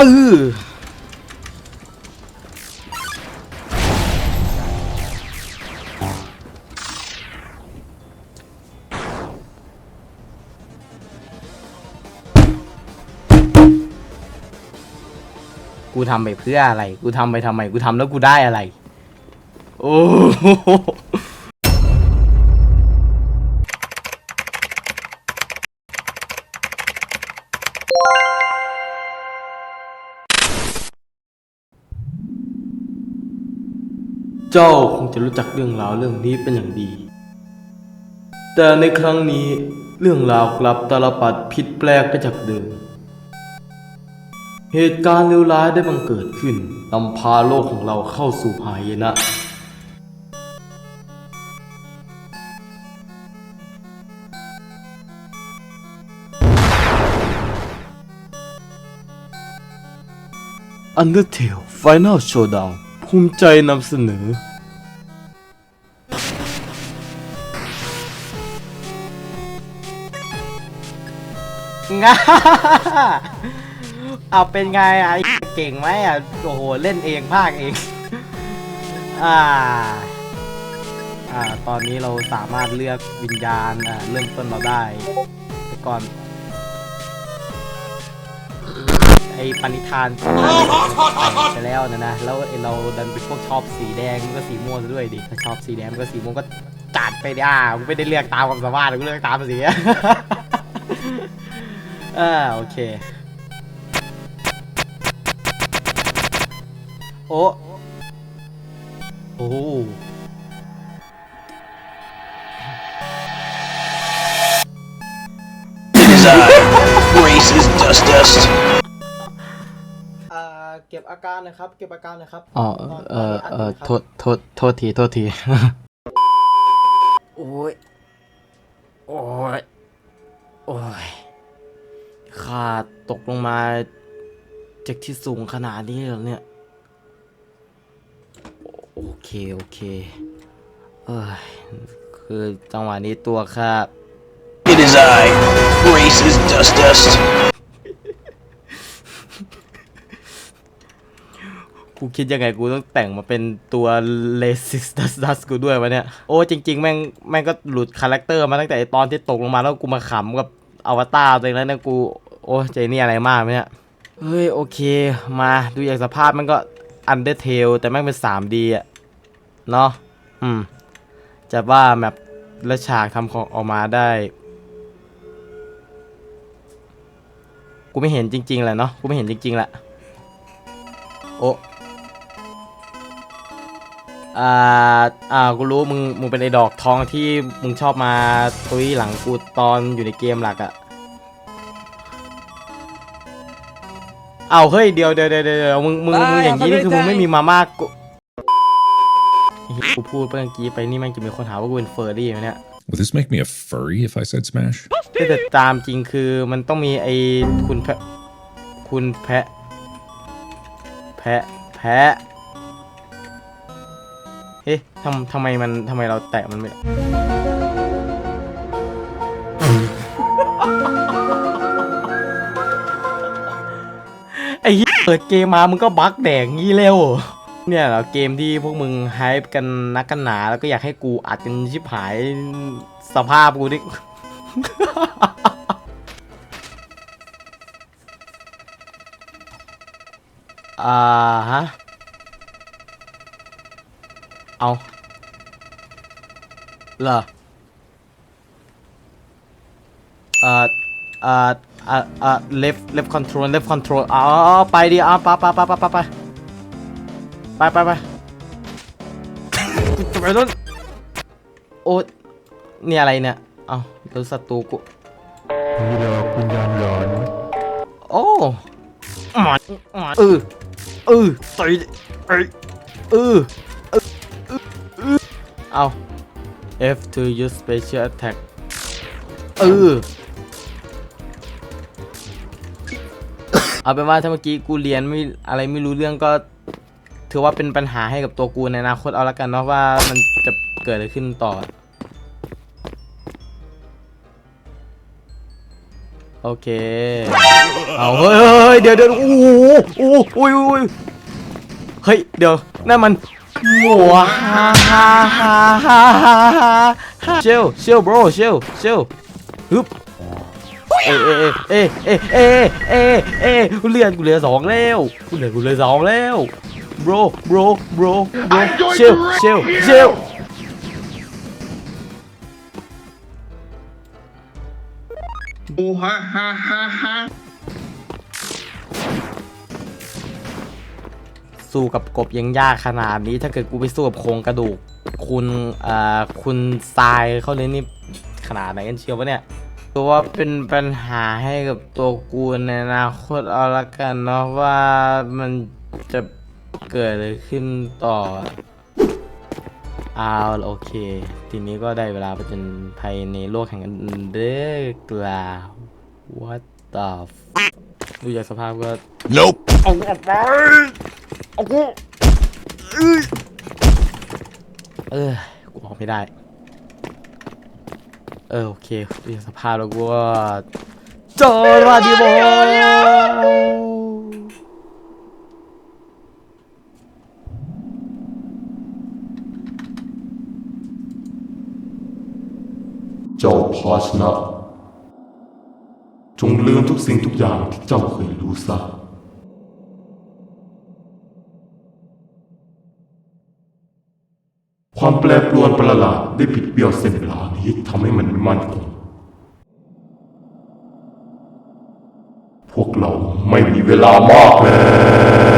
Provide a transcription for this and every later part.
เออกูทำไปเพื่ออะไร กูทำไปทำไม กูทำแล้วกูได้อะไร โอ้โห เจ้าคงจะรู้จักเรื่องราวเรื่องนี้เป็นอย่างดี แต่ในครั้งนี้เรื่องราวกลับตาลปัดผิดแปลกไปจากเดิม เหตุการณ์เลวร้ายได้บังเกิดขึ้นนำพาโลกของเราเข้าสู่หายนะ Undertale Final Showdown ภูมิใจนำเสนอ ง่าเอาเป็นไงอะเก่งไหมอะ โอ้โห เล่นเองภาคเอง อ่า อ่า ตอนนี้เราสามารถเลือกวิญญาณอ่าเริ่มต้นเราได้ แต่ก่อน อ้ปณิธานไปแล้วนะนะแล้วเราดันเป็นพวกชอบสีแดงก็สีม่วงซะด้วยดิถ้าชอบสีแดงก็สีม่วงก็จัดไปดิอะกูไม่ได้เลือกตามความสามารถกูเลือกตามสีอ่าโอเคโอ้โอ้ เก็บอาการนะครับ เก็บอาการนะครับอ๋อเออเออโทษโทษโทษทีโทษทีโอ้ยโอ้ยโอ้ยขาดตกลงมาจากที่สูงขนาดนี้เหรอเนี่ย โอเค โอเคเอ้ยคือจังหวะนี้ตัวข้า In his eye. Grace is dust dust. กูคิดยังไงกูต้องแต่งมาเป็นตัวเลซิสดัสดัสกูด้วยวะเนี่ย โอ้จริง ๆ แม่งแม่งก็หลุดคาแรคเตอร์มาตั้งแต่ตอนที่ตกลงมาแล้วกูมาขำกับอวตารตัวเองแล้วเนี่ยกู โอ้ใจนี่อะไรมากไหมเนี่ย เฮ้ย โอเค มาดูอย่างสภาพมันก็อันเดอร์เทลแต่แม่งเป็น 3D อะเนาะอืม จะว่าแบบและฉากทำของออกมาได้ กูไม่เห็นจริง ๆ แหละเนาะกูไม่เห็นจริง ๆ แหละ โอ้ อ่า อ่า กูรู้มึง มึงเป็นไอ้ดอกทองที่มึงชอบมาตุยหลังกูตอนอยู่ในเกมหลักอะเอาเฮ้ยเดี๋ยวเดี๋ยวเดี๋ยวเดี๋ยวมึง มึง มึงอย่างนี้นี่คือมึงไม่มีมาม่ากูไอ้เหี้ยกูพูดเมื่อกี้ไปนี่แม่งจะมีคนหาว่ากูเป็นเฟอร์รี่ไหมเนี่ย Would this make me a furry if I said smash? แต่ตามจริงคือมันต้องมีไอ้คุณแพะ คุณแพะ แพะ แพะเอ๊ะทำทำไมมันทำไมเราแตะมันไม่ไอ้เหี้ยเปิดเกมมามึงก็บั๊กแดกงี้เร็ว เนี่ยเหรอเกมที่พวกมึงไฮป์กันนักกันหนา แล้วก็อยากให้กูอัดกันชิบหายสภาพกูนี่อ่าฮะ เอาเหรอเอ่อเอ่อเอ่อเอ่อ left left control left control อ๋อไปดิอะไปไปไปไปไปไปไปไปไปจะไปรุ่นโอ้นี่อะไรเนี่ยเอาแล้วศัตรูกูนี่หลอกวิญญาณหลอนโอ้หมันหมันเออเออต่อยเอยเออเออเออเออ เอา F to use special attack เออเอาเป็นว่าถ้าเมื่อกี้กูเรียนไม่อะไรไม่รู้เรื่องก็ ถือว่าเป็นปัญหาให้กับตัวกูในอนาคตเอาละกันเนาะว่ามันจะเกิดอะไรขึ้นต่อ โอเค เอาเฮ้ยเฮ้ยยเดี๋ยวเดี๋ยวโอ้โหโอ้โหโอ้ยโอ้ยเฮ้ยเดี๋ยวนั่นมัน หมัวฮ่าฮ่าฮ่าฮ่าฮ่าฮ่าเชลเชล bro เชลเชลฮึบเอ้เอ้เอ้เอ้เอ้เอ้เอ้กูเหลือกูเหลือสองแล้วกูเหลือกูเหลือสองแล้ว bro bro bro bro เชลเชลเชลบูฮ่าฮ่าฮ่าฮ่า สู้กับกบยังยากขนาดนี้ ถ้าเกิดกูไปสู้กับโครงกระดูก คุณอ่าคุณทรายเขาเลยนี่ขนาดไหนกันเชียววะเนี่ยตัวว่าเป็นปัญหาให้กับตัวกูในอนาคตเอาละกันเนาะว่ามันจะเกิดอะไรขึ้นต่อเอาละโอเค ทีนี้ก็ได้เวลาไปจนภัยในโลกแห่งอันเดอร์กลาว what the f ดูจากสภาพก็ Nope. เอาออกไป เอากูเออ กูออกไม่ได้ เออ โอเคดูจากสภาพแล้วกูว่าจอราดิโบเจ้าพาชนะ จงลืมทุกสิ่งทุกอย่างที่เจ้าเคยรู้ซะ ความแปรปรวนประหลาดได้ผิดเบี้ยวเส้นเวลานี้ทำให้มันไม่มั่นคงพวกเราไม่มีเวลามากแล้ว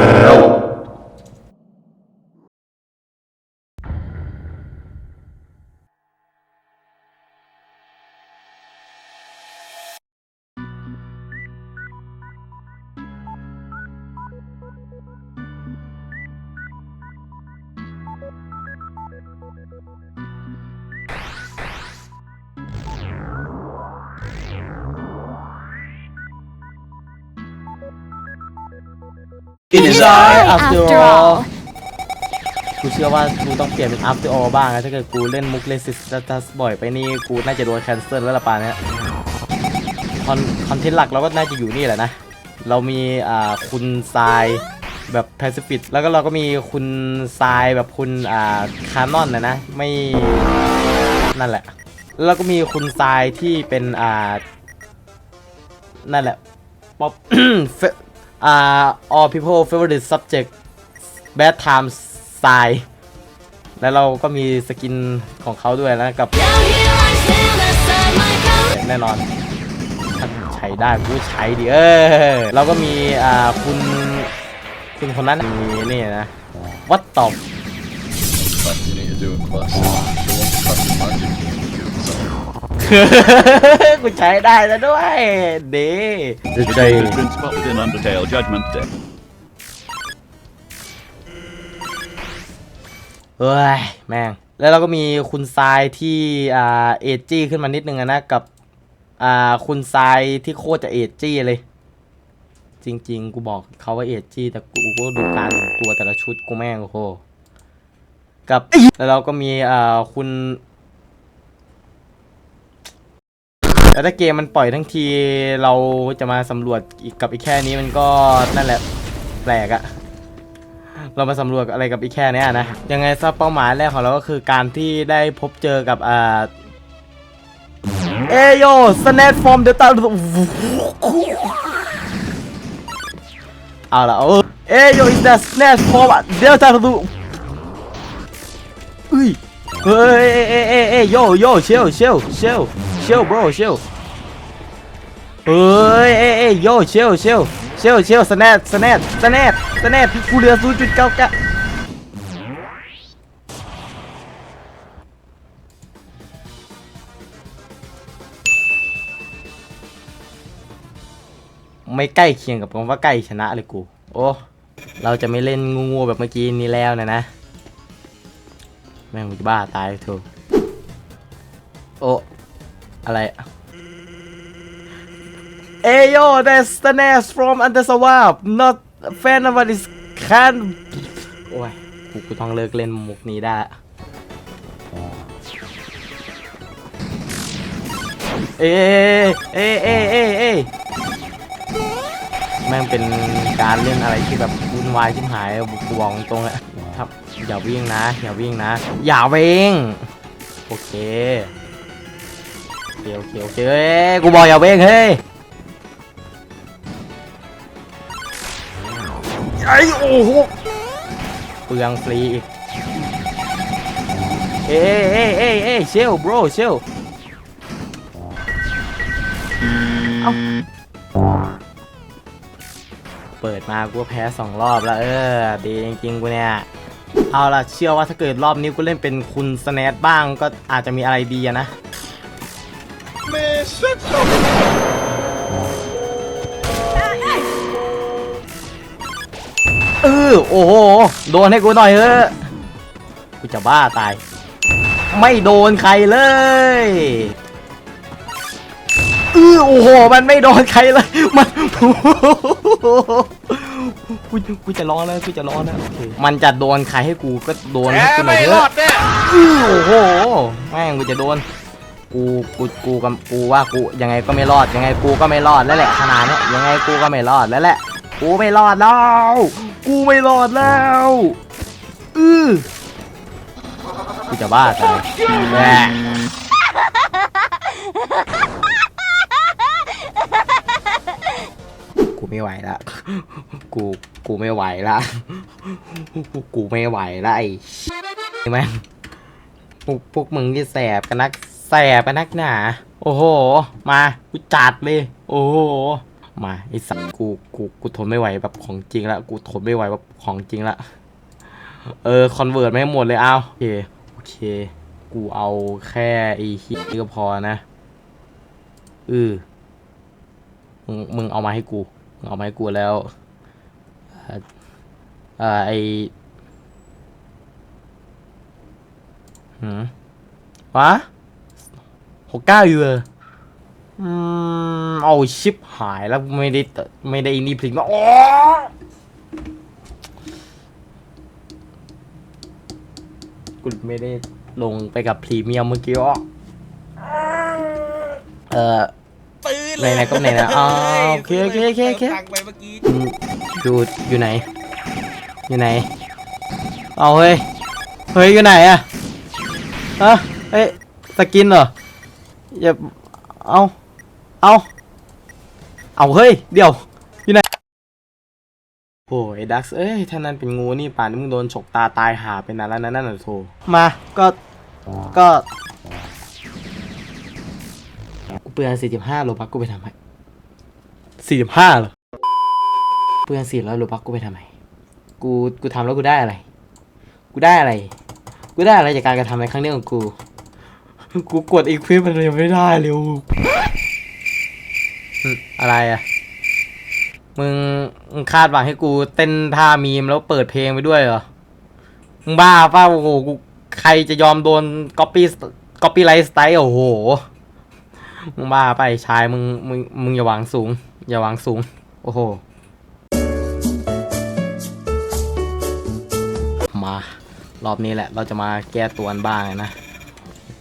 In his eye. after After all all กูเชื่อว่ากูต้องเปลี่ยนเป็น after all บ้างนะถ้าเกิดกูเล่นมุกเลสิสตัสบ่อยไปนี่กูน่าจะโดนแคนเซิลแล้วละป่านเนี้ยคอนคอนเทนต์หลักเราก็น่าจะอยู่นี่แหละนะ เรามีอ่าคุณทรายแบบแพซิฟิกแล้วก็เราก็มีคุณทรายแบบคุณอ่าคานอนนะนะ ไม่นั่นแหละ แล้วเราก็มีคุณทรายที่เป็นอ่านั่นแหละป๊อป อ่า all people favorite subject bad times ทรายแล้วเราก็มีสกินของเขาด้วยนะกับ แน่นอนใช้ได้กูใช้ดิเออเราก็มีอ่าคุณคุณคนนั้นมีนี่นะวัดตอบ กูใช้ได้แล้วด้วยเด้ It's been spotted in Undertale Judgment Day. เฮ้ยแม่ง แล้วเราก็มีคุณทรายที่อ่าเอจจี้ขึ้นมานิดนึงอะนะกับอ่าคุณทรายที่โคตรจะเอจจี้เลย จริง ๆ กูบอกเขาว่าเอจจี้แต่กูก็ดูการแต่งตัวแต่ละชุดกูแม่งโอ้โหกับแล้วเราก็มีอ่าคุณ แล้วถ้าเกมมันปล่อยทั้งทีเราจะมาสำรวจอีกกับอีกแค่นี้มันก็นั่นแหละแปลกอะเรามาสำรวจอะไรกับอีกแค่เนี้ยนะยังไงซะเป้าหมายแรกของเราก็คือการที่ได้พบเจอกับอ่าเอโยสแนทฟอร์มเดลต้าเอาละเออเอโย is the snatch from delta ดูอุ้ยเฮ้ยเอ้ยเอเอโยโยเชลเชลเชล เชล bro เชลเฮ้ยเอ้ยเอ้ยโยเชลเชลเชลเชลสแนทสแนทสแนทสแนทกูเหลือศูนย์จุดเก้าเก้าไม่ใกล้เคียงกับคำว่าใกล้ชนะเลยกู โอ้ เราจะไม่เล่นงูแบบเมื่อกี้นี้แล้วนะนะ แม่งมึงจะบ้าตายเถอะโอ้ อะไร Ayo that's the nest from under swamp not fan of what is can โอ้ยกูกูต้องเลิกเล่นมุกนี้ได้เอ้เอ้เอ้เอ้เอ้แม่งเป็นการเล่นอะไรที่แบบวุ่นวายชิบหายกูบอกตรงแหละครับอย่าวิ่งนะ อย่าวิ่งนะ อย่าวิ่ง โอเค เคโอเคโอเคเอ้ยกูบอกอย่าวิ่งเฮ้ยไอ้โอ้โหเปลืองฟรีอีกเอ้ยเอ้ยเอ้ยเอ้ยเชล bro เชลเอาเปิดมากูแพ้สองรอบแล้วเออดีจริงๆกูเนี่ยเอาล่ะเชื่อว่าถ้าเกิดรอบนี้กูเล่นเป็นคุณสแนทบ้างก็อาจจะมีอะไรดีอะ นะเออโอ้โห โดนให้กูหน่อยเถอะกูจะบ้าตาย ไม่โดนใครเลยเออโอ้โห มันไม่โดนใครเลย มันกูกูจะร้องแล้วกูจะร้องแล้วโอเคมันจะโดนใครให้กูก็โดนให้กูหน่อยเถอะอื้อโอ้โห แม่งกูจะโดน กูกูกูกับกูว่ากูยังไงก็ไม่รอดยังไงกูก็ไม่รอดแล้วแหละขนาดนี้ยังไงกูก็ไม่รอดแล้วแหละกูไม่รอดแล้วกูไม่รอดแล้วอือกูจะบ้าตายแหม่กูไม่ไหวละ กู กูไม่ไหวละ กูไม่ไหวละไอ้แม่งพวกพวกมึงที่แสบกันนัก แสบนักหนา โอ้โห มากูจัดเลย โอ้โห มาไอสัตว์กูกูกูทนไม่ไหวแบบของจริงละกูทนไม่ไหวแบบของจริงละเออคอนเวิร์ตไม่หมดเลยเอาโอเคโอเค กูเอาแค่ไอ้ฮินี่ก็พอนะเออมึงมึงเอามาให้กูมึงเอามาให้กูแล้วเอ่อเอ่อไอหืมวะ หกเก้าอยู่เหรออืมเอาชิปหายแล้วไม่ได้ตไม่ได้นี่พลิกมาโอ้กูไม่ได้ลงไปกับพรีเมียมเมื่อกี้อะเออไหนไหนๆก็ไหนนะอ๋อโอเคโอเคโอเคโอเคอืมอยู่อยู่ไหน อยู่ไหน เอาเฮ้ย เฮ้ยอยู่ไหนอะฮะเฮ้ยสกินเหรอ อย่าเอาเอาเอาเฮ้ย เดี๋ยวอยู่ไหนโอ้ยดักเอ้ยถ้านั้นเป็นงูนี่ป่านนี้มึงโดนฉกตาตายหาไปนานแล้วนะนั่นน่ะโถมาก็ก็กูเปลืองสี่สิบห้าโลบักกูไปทำไมสี่สิบห้าเหรอเปลืองสี่ร้อยโลบักกูไปทำไมกูกูทำแล้วกูได้อะไร กูได้อะไร กูได้อะไรจากการกระทำในครั้งนี้ของกู กูกดอีกคลิปมันยังไม่ได้เร็วอะไรอะมึงมึงคาดหวังให้กูเต้นท่ามีมแล้วเปิดเพลงไปด้วยเหรอ มึงบ้าปล่าโอ้โหกูใครจะยอมโดนก๊อปปี้ก๊อปปี้ไลฟ์สไตล์โอ้โห มึงบ้าไปชายมึงมึงมึงอย่าหวังสูง อย่าหวังสูง โอ้โห มา รอบนี้แหละ เราจะมาแก้ตัวกันบ้างนะ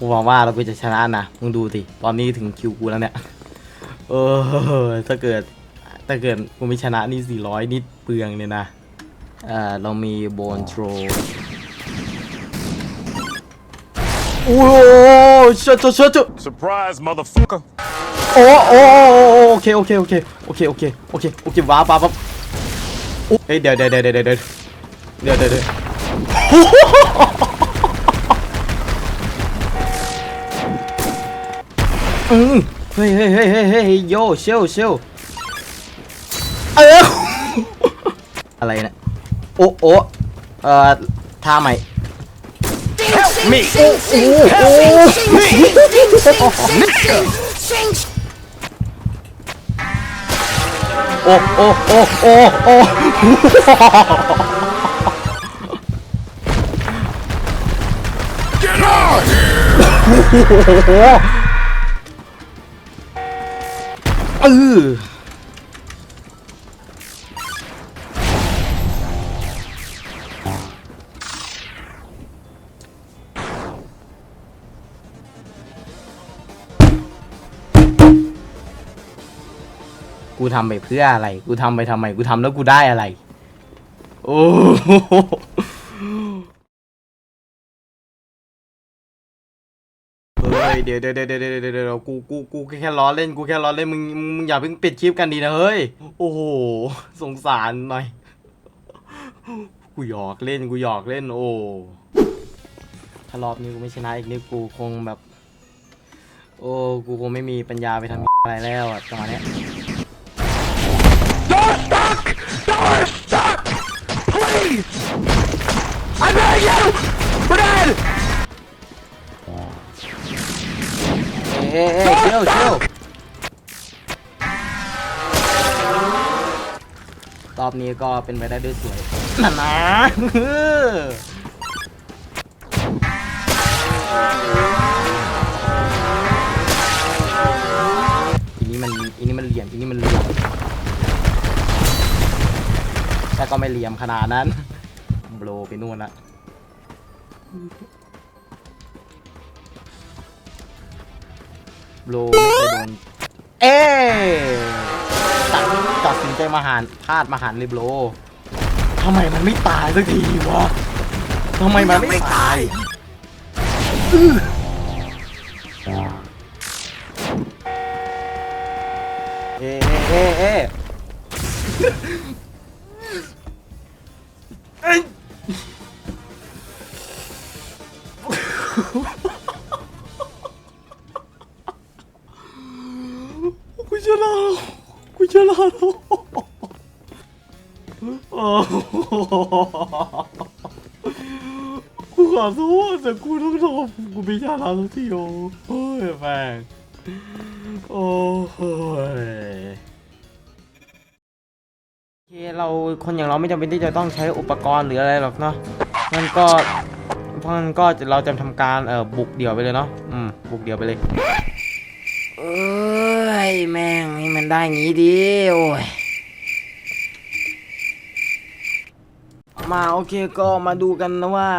กูหวังว่าเรากูจะชนะนะมึงดูสิตอนนี้ถึงคิวกูแล้วเนี่ยเออถ้าเกิดถ้าเกิดกูไม่ชนะนี่400นิดเปลืองเลยนะเอ่อเรามีโบนโทรโอ้โหเชิดเชิดเชิดเชิด Surprise, motherfucker. โอ้โอ้โอ้โอ้โอเคโอเคโอเคโอเคโอเคโอเคโอเคว้าว้าว้าโอ้เฮ้ยเดี๋ยวเดี๋ยวเดี๋ยวเดี๋ยวเดี๋ยวเดี๋ยวเดี๋ยวเดี๋ยวอืมเฮ้ยเฮ้ยเฮ้ยเฮ้ยเฮ้ยโยเชลเชลเอออะไรนะโอ้โอ้เอ่อท่าใหม่มิโอ้โอ้โอ้โอ้โอ้โอ้โอ้ เออกูกูทำไปเพื่ออะไร กูทำไปทำไม กูทำแล้วกูได้อะไร โอ้ ฮ้ยเดี๋ยวเดี๋ยวเดี๋ยวเดี๋ยวเดี๋ยวเดี๋ยวกูกูกูแค่ล้อเล่นกูแค่ล้อเล่นมึงมึงอย่าเพิ่งปิดคลิปกันดีนะเฮ้ยโอ้โหสงสารหน่อยกูหยอกเล่นกูหยอกเล่นโอ้ถ้ารอบนี้กูไม่ชนะอีกนี่กูคงแบบ โอ้กูคงไม่มีปัญญาไปทำอะไรแล้วอะตอนนี้ ยเอ้ยเอ้ยเอ้ยเชี่ยวเชี่ยวรอบนี้ก็เป็นไปได้ด้วยสวยนั่นนะอีนี้มันอีนี้มันเหลี่ยมอีนี้มันเหลี่ยมแต่ก็ไม่เหลี่ยมขนาดนั้น โบลไปนู่นละ โลไม่เคยโดน เอ๊ตัดตัดสินใจมาหารพลาดมาหารเลยโลทำไมมันไม่ตายสักทีวะทำไมมันไม่ตายอื้อเอ๊เอ๊เอ๊ะเอ๊ะ กูชนะแล้วกูชนะแล้ว โอ้กูขอโทษแต่กูต้องทำกูไม่ชนะสักทีโอ้โอ้ยแม่งโอ้ยโอเคเราคนอย่างเราไม่จำเป็นที่จะต้องใช้อุปกรณ์หรืออะไรหรอกเนาะมันก็เพราะงั้นก็เราจะทำการเอ่อบุกเดี่ยวไปเลยเนาะอืมบุกเดี่ยวไปเลย เอ้ ยแม่งให้มันได้งี้ดิโอ้ยมาโอเคก็มาดูกันนะว่า